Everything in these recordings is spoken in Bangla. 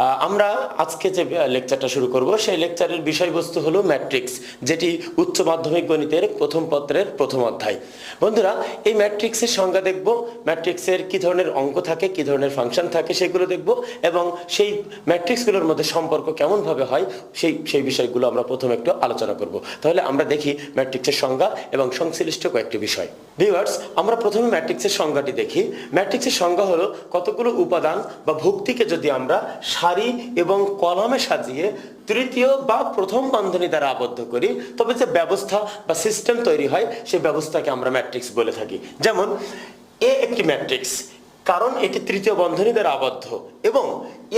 আমরা আজকে যে লেকচারটা শুরু করব, সেই লেকচারের বিষয়বস্তু হলো ম্যাট্রিক্স যেটি উচ্চ মাধ্যমিক গণিতের প্রথম পত্রের প্রথম অধ্যায়। বন্ধুরা, এই ম্যাট্রিক্সের সংজ্ঞা দেখব ম্যাট্রিক্সের কি ধরনের অঙ্ক থাকে, কি ধরনের ফাংশন থাকে সেগুলো দেখব, এবং সেই ম্যাট্রিক্সগুলোর মধ্যে সম্পর্ক কেমনভাবে হয়, সেই সেই বিষয়গুলো আমরা প্রথমে একটু আলোচনা করব। তাহলে আমরা দেখি ম্যাট্রিক্সের সংজ্ঞা এবং সংশ্লিষ্ট কয়েকটি বিষয়। ভিউয়ার্স আমরা প্রথমে ম্যাট্রিক্সের সংজ্ঞাটি দেখি। ম্যাট্রিক্সের সংজ্ঞা হলো কতগুলো উপাদান বা ভুক্তিকে যদি আমরা সারি এবং কলমে সাজিয়ে তৃতীয় বা প্রথম বন্ধনী দ্বারা আবদ্ধ করি, তবে যে ব্যবস্থা বা সিস্টেম তৈরি হয় সেই ব্যবস্থাকে আমরা ম্যাট্রিক্স বলে থাকি। যেমন এ একটি ম্যাট্রিক্স কারণ এটি তৃতীয় বন্ধনী দ্বারা আবদ্ধ এবং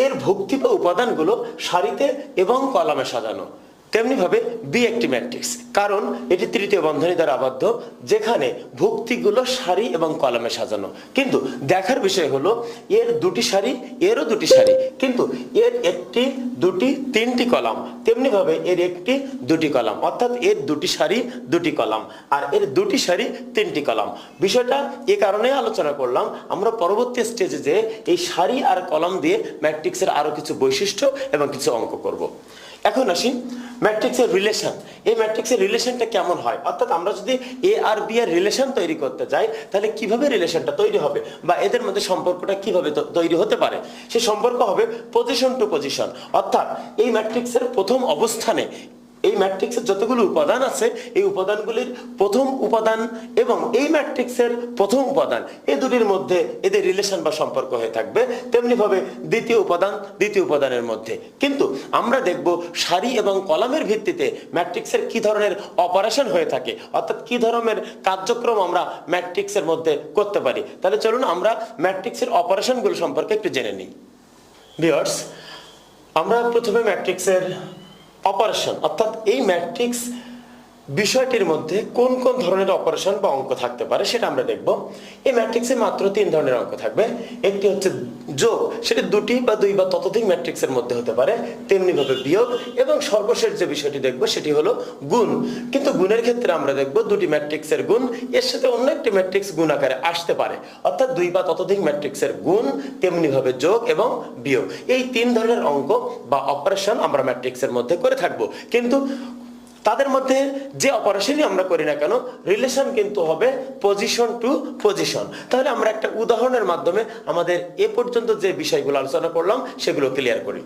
এর ভক্তি বা উপাদানগুলো সারিতে এবং কলামে সাজানো। তেমনিভাবে বি একটি ম্যাট্রিক্স, কারণ এটি তৃতীয় বন্ধনী দ্বারা আবদ্ধ, যেখানে ভুক্তিগুলো সারি এবং কলামে সাজানো। কিন্তু দেখার বিষয় হলো, এর দুটি সারি, এরও দুটি সারি, কিন্তু এর একটি, দুটি, তিনটি কলাম, তেমনিভাবে এর একটি, দুটি কলাম, অর্থাৎ এর দুটি সারি, দুটি কলাম, আর এর দুটি সারি, তিনটি কলাম। বিষয়টা এ কারণে আলোচনা করলাম, আমরা পরবর্তী স্টেজে যে এই সারি আর কলাম দিয়ে ম্যাট্রিক্সের আরও কিছু বৈশিষ্ট্য এবং কিছু অঙ্ক করব। এখন আসি ম্যাট্রিক্সের রিলেশন এই ম্যাট্রিক্সের রিলেশনটা কেমন হয়? অর্থাৎ আমরা যদি এ আর বি এর রিলেশন তৈরি করতে যাই, তাহলে কীভাবে রিলেশনটা তৈরি হবে? বা এদের মধ্যে সম্পর্কটা কীভাবে তৈরি হতে পারে? সে সম্পর্ক হবে পজিশন টু পজিশন অর্থাৎ এই ম্যাট্রিক্সের প্রথম অবস্থানে এই ম্যাট্রিক্সের যতগুলো উপাদান আছে, এই উপাদানগুলির প্রথম উপাদান এবং এই ম্যাট্রিক্সের প্রথম উপাদান এই দুটির মধ্যে এদের রিলেশন বা সম্পর্ক হয়ে থাকবে। তেমনি ভাবে দ্বিতীয় উপাদান দ্বিতীয় উপাদানের মধ্যে। কিন্তু আমরা দেখব সারি এবং কলামের ভিত্তিতে ম্যাট্রিক্সের কি ধরনের অপারেশন হয়ে থাকে, অর্থাৎ কি ধরনের কার্যক্রম আমরা ম্যাট্রিক্সের মধ্যে করতে পারি। তাহলে চলুন আমরা ম্যাট্রিক্সের অপারেশনগুলো সম্পর্কে একটু জেনে নিই। ভিওর্স আমরা প্রথমে ম্যাট্রিক্সের অপারেশন, অর্থাৎ এই ম্যাট্রিক্স বিষয়টির মধ্যে কোন কোন ধরনের অপারেশন বা অঙ্ক থাকতে পারে সেটা আমরা দেখব। এই ম্যাট্রিক্সে মাত্র তিন ধরনের অঙ্ক থাকবে। একটি হচ্ছে যোগ, সেটা দুটি বা দুই বা ততোধিক ম্যাট্রিক্সের মধ্যে হতে পারে তেমনি ভাবে বিয়োগ এবং সর্বশেষ যে বিষয়টি দেখব সেটি হলো গুণ। কিন্তু গুণের ক্ষেত্রে আমরা দেখব দুটি ম্যাট্রিক্সের গুণ, এর সাথে অন্য একটি ম্যাট্রিক্স গুণ আকারে আসতে পারে। অর্থাৎ দুই বা ততোধিক ম্যাট্রিক্সের গুণ তেমনি ভাবে যোগ এবং বিয়োগ। এই তিন ধরনের অঙ্ক বা অপারেশন আমরা ম্যাট্রিক্সের মধ্যে করে থাকব। কিন্তু তাদের মধ্যে যে অপারেশনই আমরা করি না কেন রিলেশন কিন্তু হবে পজিশন টু পজিশন তাহলে আমরা একটা উদাহরণের মাধ্যমে আমাদের এ পর্যন্ত যে বিষয়গুলো আলোচনা করলাম, সেগুলো ক্লিয়ার করি।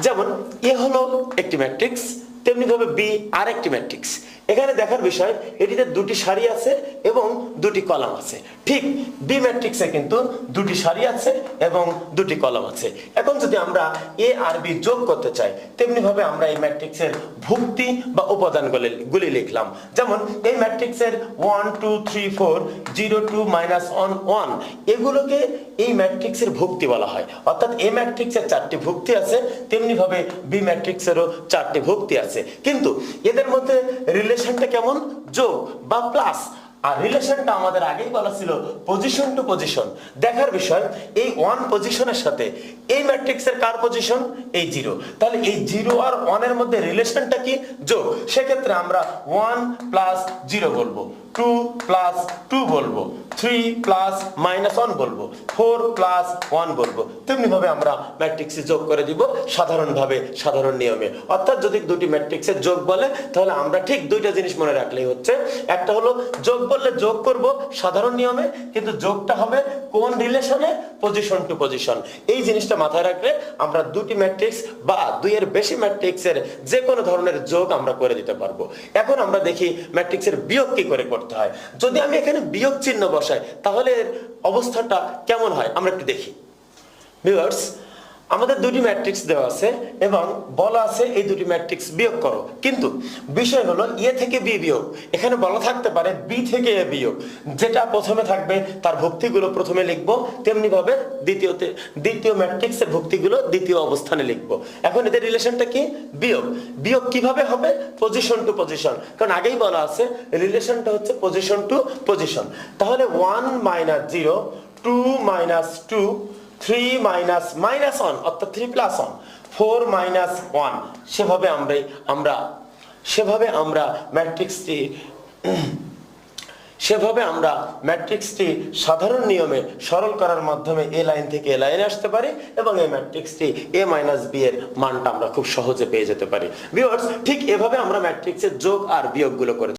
যেমন, এ হলো একটি ম্যাট্রিক্স তেমনি ভাবে বি আর একটি ম্যাট্রিক্স। এখানে দেখার বিষয়, এটিতে দুটি সারি আছে এবং দুটি কলাম আছে। ঠিক বি ম্যাট্রিক্সে কিন্তু দুটি সারি আছে এবং দুটি কলাম আছে। এখন যদি আমরা এ আর বি যোগ করতে চাই তেমনি ভাবে আমরা এই ম্যাট্রিক্সের ভুক্তি বা উপাদানগুলি, গুলি লিখলাম। যেমন, এই ম্যাট্রিক্সের one, two, three, four, zero, two, minus one one, এগুলোকে এই ম্যাট্রিক্সের ভুক্তি বলা হয়। অর্থাৎ এ ম্যাট্রিক্সের চারটি ভুক্তি আছে তেমনি ভাবে বি ম্যাট্রিক্সেরও চারটি ভুক্তি আছে। কিন্তু এদের মধ্যে রিলেশনটা কেমন? যোগ বা প্লাস আর রিলেশনটা আমাদের আগেই বলা ছিল পজিশন টু পজিশন দেখার বিষয়, এই ওয়ান পজিশনের সাথে এই ম্যাট্রিক্সের কার পজিশন এই জিরো তাহলে এই জিরো আর ওয়ানের মধ্যে রিলেশনটা কি? যোগ সেক্ষেত্রে আমরা ওয়ান প্লাস জিরো বলব। টু প্লাস টু বলব থ্রি প্লাস মাইনাস ওয়ান বলব ফোর প্লাস ওয়ান বলব। তেমনিভাবে আমরা ম্যাট্রিক্সে যোগ করে দিব সাধারণভাবে, সাধারণ নিয়মে। অর্থাৎ যদি দুটি ম্যাট্রিক্সের যোগ বলে, তাহলে আমরা ঠিক দুইটা জিনিস মনে রাখলেই হচ্ছে। একটা হলো, যোগ বললে যোগ করব সাধারণ নিয়মে, কিন্তু যোগটা হবে কোন রিলেশনে পজিশন টু পজিশন এই জিনিসটা মাথায় রাখলে আমরা দুটি ম্যাট্রিক্স বা দুইয়ের বেশি ম্যাট্রিক্সের যে কোনো ধরনের যোগ আমরা করে দিতে পারব। এখন আমরা দেখি ম্যাট্রিক্সের বিয়োগ কি করে করতে হয়। যদি আমি এখানে বিয়োগ চিহ্ন বসাই, তাহলে অবস্থাটা কেমন হয়? আমরা একটু দেখি। ভিউয়ার্স আমাদের দুটি ম্যাট্রিক্স দেওয়া আছে এবং বলা আছে এই দুটি ম্যাট্রিক্স বিয়োগ করো। কিন্তু বিষয় হলো এ থেকে বি বিয়োগ। এখানে বলা থাকতে পারে বি থেকে এ বিয়োগ। যেটা প্রথমে থাকবে, তার ভক্তিগুলো প্রথমে লিখব তেমনি ভাবে দ্বিতীয়তে, দ্বিতীয় ম্যাট্রিক্সের ভক্তিগুলো দ্বিতীয় অবস্থানে লিখব। এখন এদের রিলেশনটা কি? বিয়োগ। বিয়োগ কীভাবে হবে? পজিশন টু পজিশন কারণ আগেই বলা আছে রিলেশনটা হচ্ছে পজিশন টু পজিশন তাহলে one minus zero two minus two three minus minus one অর্থাৎ three plus one, four minus one. সেভাবে আমরা আমরা সেভাবে আমরা ম্যাট্রিক্সটি সেভাবে আমরা ম্যাট্রিক্সটি সাধারণ নিয়মে সরল করার মাধ্যমে এ লাইন থেকে এ লাইনে আসতে পারি এবং এই ম্যাট্রিক্সটি এ মাইনাস বি এর মানটা আমরা খুব সহজে পেয়ে যেতে পারি। ভিউয়ার্স, ঠিক এভাবে আমরা ম্যাট্রিক্সের যোগ আর বিয়োগগুলো করে